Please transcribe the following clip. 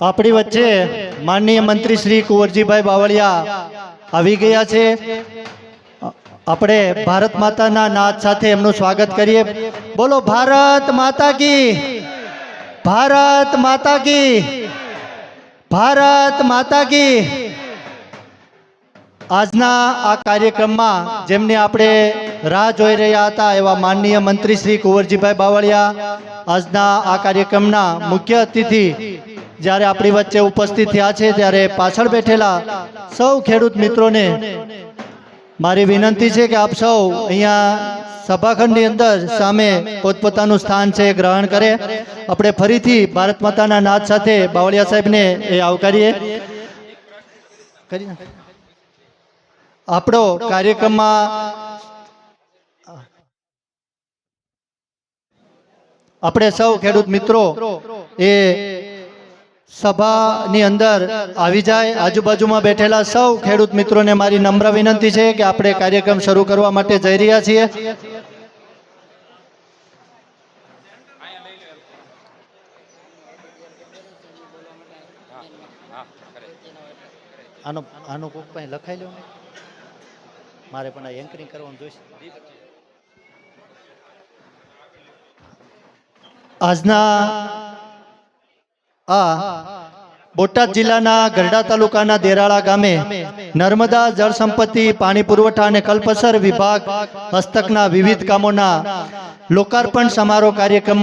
આપણી વચ્ચે માનનીય મંત્રી શ્રી કુંવરજીભાઈ બાવળિયા આવી ગયા છે. આપણે ભારત માતાના નાદ સાથે એમનું સ્વાગત કરીએ. બોલો, ભારત માતા કી, ભારત માતા કી, ભારત માતા કી. આજના આ કાર્યક્રમમાં જેમને આપણે રાહ જોઈ રહ્યા હતા એવા માનનીય મંત્રી શ્રી કુંવરજીભાઈ બાવળિયા, આજના આ કાર્યક્રમના મુખ્ય અતિથિ જ્યારે આપણી વચ્ચે ઉપસ્થિત થયા છે, ત્યારે પાછળ બેઠેલા સૌ ખેડૂત મિત્રોને મારી વિનંતી છે કે આપ સૌ અહીંયા સભાખંડની અંદર સામે પોતપોતાનું સ્થાન છે ગ્રહણ કરે. આપણે ફરીથી ભારત માતાના નાદ સાથે બાવળિયા સાહેબને એ આવકારીએ. આપણો કાર્યક્રમમાં આપણે સૌ ખેડૂત મિત્રો એ સભાની અંદર આવી જાય. આજુબાજુમાં બેઠેલા સૌ ખેડૂત મિત્રોને મારી નમ્ર વિનંતી છે કે આપણે કાર્યક્રમ શરૂ કરવા માટે જઈ રહ્યા છીએ. આનો આનો કોક પાસે લખાઈ લો મારે પણ આ એન્કરિંગ કરવાનું જોઈશે. આજના આ બોટાદ જિલ્લાના ગરડા તાલુકાના દેરાળા ગામે નર્મદા જળ સંપત્તિ, પાણી પુરવઠા અને કલ્પસર વિભાગ હસ્તકના વિવિધ કામોના લોકાર્પણ સમારોહ કાર્યક્રમમાં